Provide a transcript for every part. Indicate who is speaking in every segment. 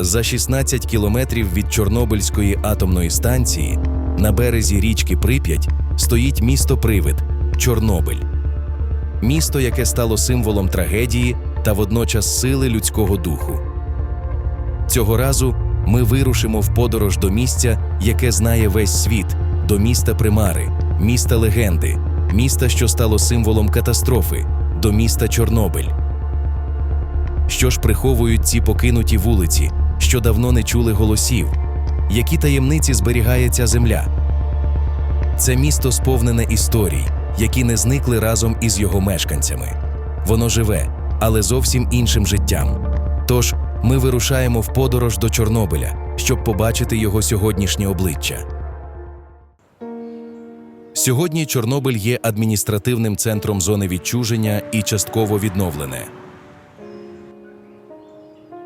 Speaker 1: За 16 кілометрів від Чорнобильської атомної станції на березі річки Прип'ять стоїть місто Привид Чорнобиль. Місто, яке стало символом трагедії та водночас сили людського духу. Цього разу ми вирушимо в подорож до місця, яке знає весь світ, до міста Примари, міста легенди, міста, що стало символом катастрофи, до міста Чорнобиль. Що ж приховують ці покинуті вулиці, що давно не чули голосів? Які таємниці зберігає ця земля? Це місто сповнене історій, які не зникли разом із його мешканцями. Воно живе, але зовсім іншим життям. Тож ми вирушаємо в подорож до Чорнобиля, щоб побачити його сьогоднішнє обличчя. Сьогодні Чорнобиль є адміністративним центром зони відчуження і частково відновлене.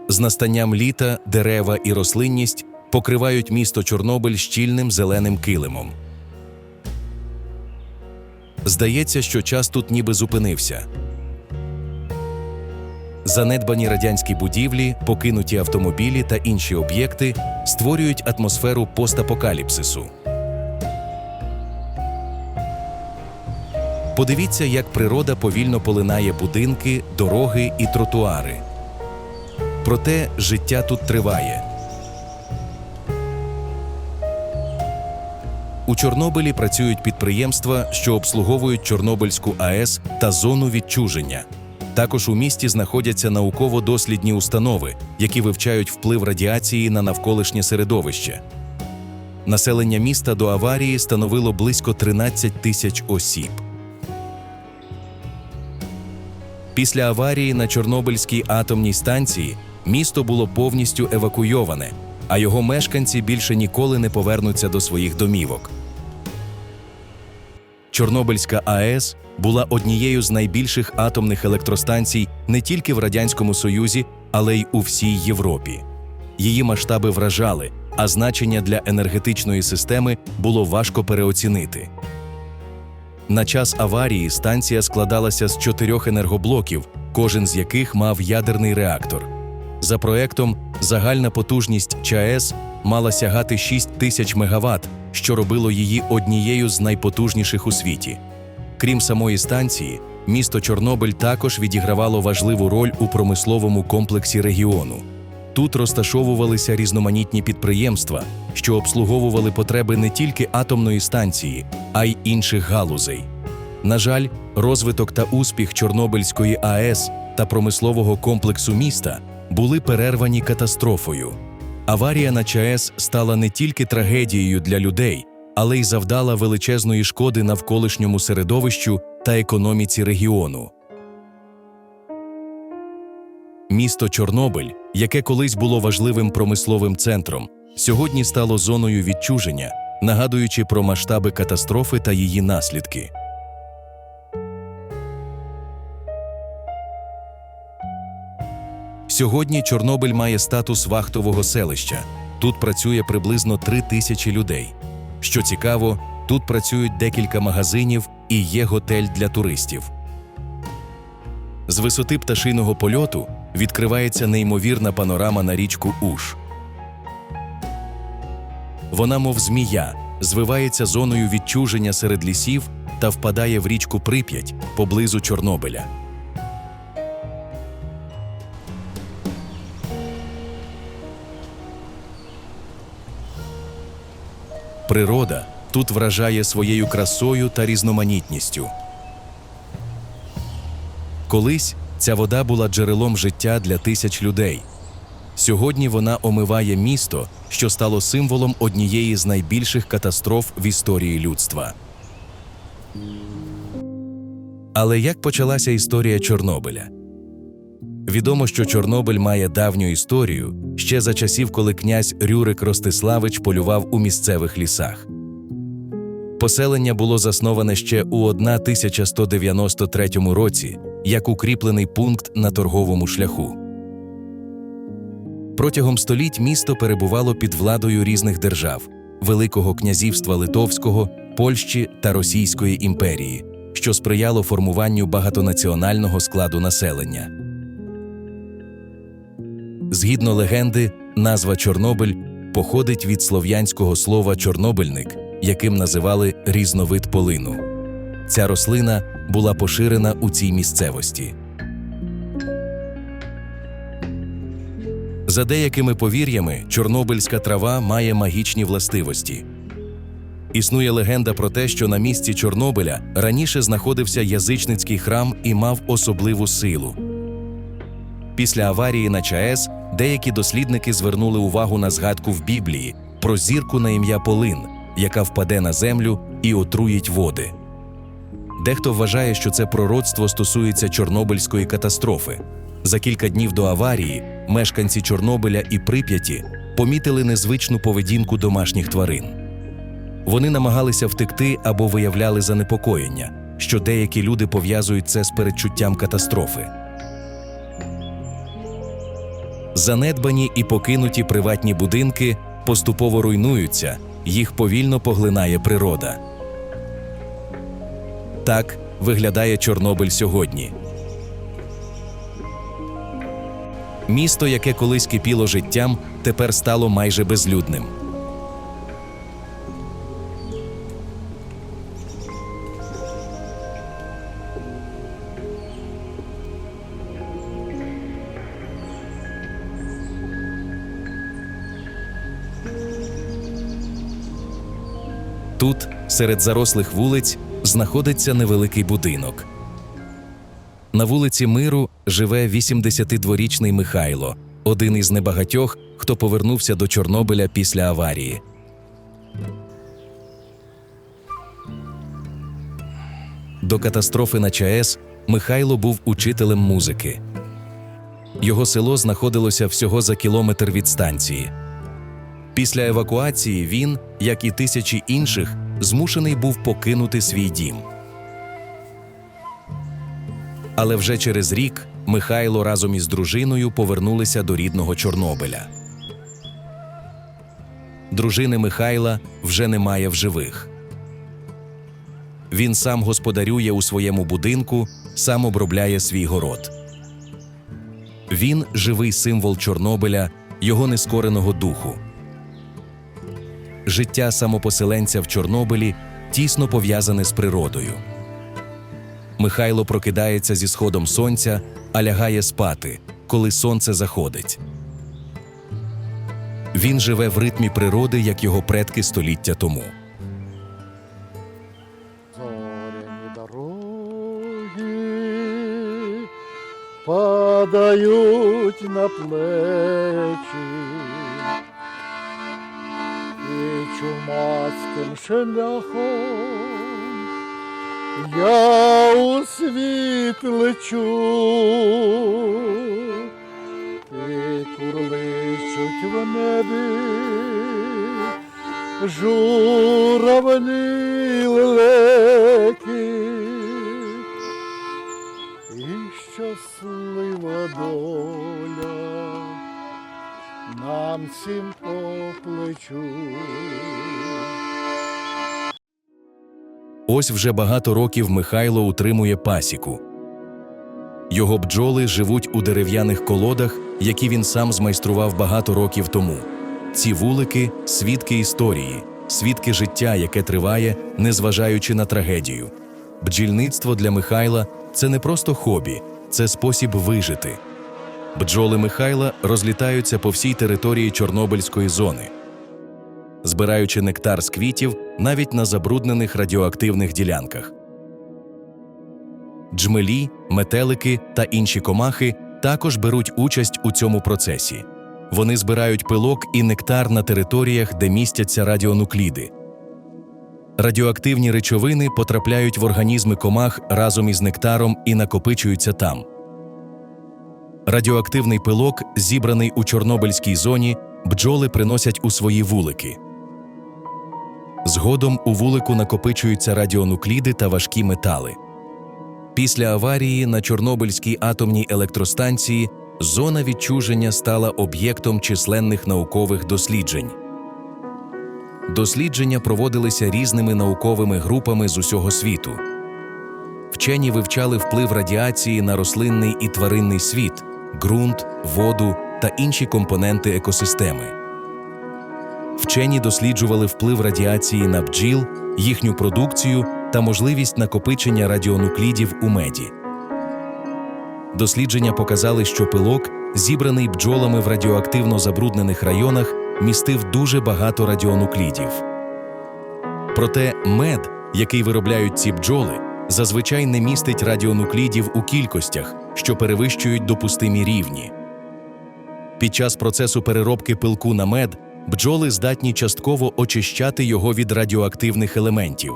Speaker 1: З настанням літа дерева і рослинність покривають місто Чорнобиль щільним зеленим килимом. Здається, що час тут ніби зупинився. Занедбані радянські будівлі, покинуті автомобілі та інші об'єкти створюють атмосферу постапокаліпсису. Подивіться, як природа повільно полинає будинки, дороги і тротуари. Проте життя тут триває. У Чорнобилі працюють підприємства, що обслуговують Чорнобильську АЕС та зону відчуження. Також у місті знаходяться науково-дослідні установи, які вивчають вплив радіації на навколишнє середовище. Населення міста до аварії становило близько 13 тисяч осіб. Після аварії на Чорнобильській атомній станції місто було повністю евакуйоване, а його мешканці більше ніколи не повернуться до своїх домівок. Чорнобильська АЕС була однією з найбільших атомних електростанцій не тільки в Радянському Союзі, але й у всій Європі. Її масштаби вражали, а значення для енергетичної системи було важко переоцінити. На час аварії станція складалася з чотирьох енергоблоків, кожен з яких мав ядерний реактор. За проектом, загальна потужність ЧАЕС мала сягати 6 тисяч мегаватт, що робило її однією з найпотужніших у світі. Крім самої станції, місто Чорнобиль також відігравало важливу роль у промисловому комплексі регіону. Тут розташовувалися різноманітні підприємства, що обслуговували потреби не тільки атомної станції, а й інших галузей. На жаль, розвиток та успіх Чорнобильської АЕС та промислового комплексу міста були перервані катастрофою. Аварія на ЧАЕС стала не тільки трагедією для людей, але й завдала величезної шкоди навколишньому середовищу та економіці регіону. Місто Чорнобиль, яке колись було важливим промисловим центром, сьогодні стало зоною відчуження, нагадуючи про масштаби катастрофи та її наслідки. Сьогодні Чорнобиль має статус вахтового селища. Тут працює приблизно три тисячі людей. Що цікаво, тут працюють декілька магазинів і є готель для туристів. З висоти пташиного польоту відкривається неймовірна панорама на річку Уш. Вона, мов змія, звивається зоною відчуження серед лісів та впадає в річку Прип'ять поблизу Чорнобиля. Природа тут вражає своєю красою та різноманітністю. Колись ця вода була джерелом життя для тисяч людей. Сьогодні вона омиває місто, що стало символом однієї з найбільших катастроф в історії людства. Але як почалася історія Чорнобиля? Відомо, що Чорнобиль має давню історію ще за часів, коли князь Рюрик Ростиславич полював у місцевих лісах. Поселення було засноване ще у 1193 році як укріплений пункт на торговому шляху. Протягом століть місто перебувало під владою різних держав Великого князівства Литовського, Польщі та Російської імперії, що сприяло формуванню багатонаціонального складу населення. Згідно легенди, Назва Чорнобиль походить від слов'янського слова чорнобильник, яким називали різновид полину. Ця рослина була поширена у цій місцевості. За деякими повір'ями, чорнобильська трава має магічні властивості. Існує легенда про те, що на місці Чорнобиля раніше знаходився язичницький храм і мав особливу силу. Після аварії на ЧАЕС деякі дослідники звернули увагу на згадку в Біблії про зірку на ім'я Полин, яка впаде на землю і отруїть води. Дехто вважає, що це пророцтво стосується Чорнобильської катастрофи. За кілька днів до аварії мешканці Чорнобиля і Прип'яті помітили незвичну поведінку домашніх тварин. Вони намагалися втекти або виявляли занепокоєння, що деякі люди пов'язують це з передчуттям катастрофи. Занедбані і покинуті приватні будинки поступово руйнуються, їх повільно поглинає природа. Так виглядає Чорнобиль сьогодні. Місто, яке колись кипіло життям, тепер стало майже безлюдним. Тут, серед зарослих вулиць, знаходиться невеликий будинок. На вулиці Миру живе 82-річний Михайло, один із небагатьох, хто повернувся до Чорнобиля після аварії. До катастрофи на ЧАЕС Михайло був учителем музики. Його село знаходилося всього за кілометр від станції. Після евакуації він, як і тисячі інших, змушений був покинути свій дім. Але вже через рік Михайло разом із дружиною повернулися до рідного Чорнобиля. Дружини Михайла вже немає в живих. Він сам господарює у своєму будинку, сам обробляє свій город. Він живий символ Чорнобиля, його нескореного духу. Життя самопоселенця в Чорнобилі тісно пов'язане з природою. Михайло прокидається зі сходом сонця, а лягає спати, коли сонце заходить. Він живе в ритмі природи, як його предки століття тому.
Speaker 2: Падають на плечі, і чумацьким шляхом. Я у світ лечу, і курличуть в небі журавлі лелеки, і щаслива доля нам всім по плечу.
Speaker 1: Ось вже багато років Михайло утримує пасіку. Його бджоли живуть у дерев'яних колодах, які він сам змайстрував багато років тому. Ці вулики свідки історії, свідки життя, яке триває, незважаючи на трагедію. Бджільництво для Михайла це не просто хобі, це спосіб вижити. Бджоли Михайла розлітаються по всій території Чорнобильської зони, збираючи нектар з квітів навіть на забруднених радіоактивних ділянках. Джмелі, метелики та інші комахи також беруть участь у цьому процесі. Вони збирають пилок і нектар на територіях, де містяться радіонукліди. Радіоактивні речовини потрапляють в організми комах разом із нектаром і накопичуються там. Радіоактивний пилок, зібраний у Чорнобильській зоні, бджоли приносять у свої вулики. Згодом у вулику накопичуються радіонукліди та важкі метали. Після аварії на Чорнобильській атомній електростанції зона відчуження стала об'єктом численних наукових досліджень. Дослідження проводилися різними науковими групами з усього світу. Вчені вивчали вплив радіації на рослинний і тваринний світ, ґрунт, воду, та інші компоненти екосистеми. Вчені досліджували вплив радіації на бджіл, їхню продукцію та можливість накопичення радіонуклідів у меді. Дослідження показали, що пилок, зібраний бджолами в радіоактивно забруднених районах, містив дуже багато радіонуклідів. Проте мед, який виробляють ці бджоли, зазвичай не містить радіонуклідів у кількостях, що перевищують допустимі рівні. Під час процесу переробки пилку на мед бджоли здатні частково очищати його від радіоактивних елементів.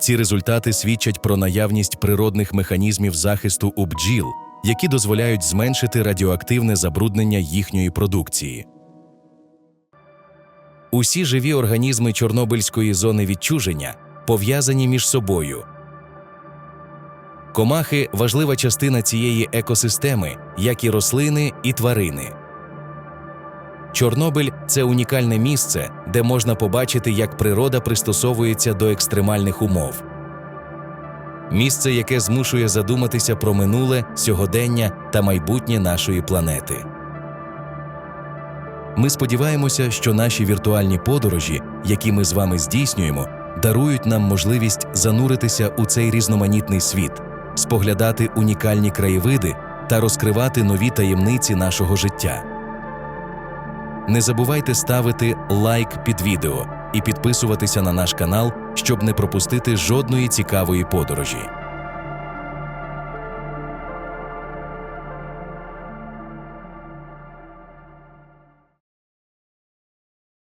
Speaker 1: Ці результати свідчать про наявність природних механізмів захисту у бджіл, які дозволяють зменшити радіоактивне забруднення їхньої продукції. Усі живі організми Чорнобильської зони відчуження пов'язані між собою. Комахи важлива частина цієї екосистеми, як і рослини і тварини. Чорнобиль це унікальне місце, де можна побачити, як природа пристосовується до екстремальних умов. Місце, яке змушує задуматися про минуле, сьогодення та майбутнє нашої планети. Ми сподіваємося, що наші віртуальні подорожі, які ми з вами здійснюємо, дарують нам можливість зануритися у цей різноманітний світ, споглядати унікальні краєвиди та розкривати нові таємниці нашого життя. Не забувайте ставити лайк під відео і підписуватися на наш канал, щоб не пропустити жодної цікавої подорожі.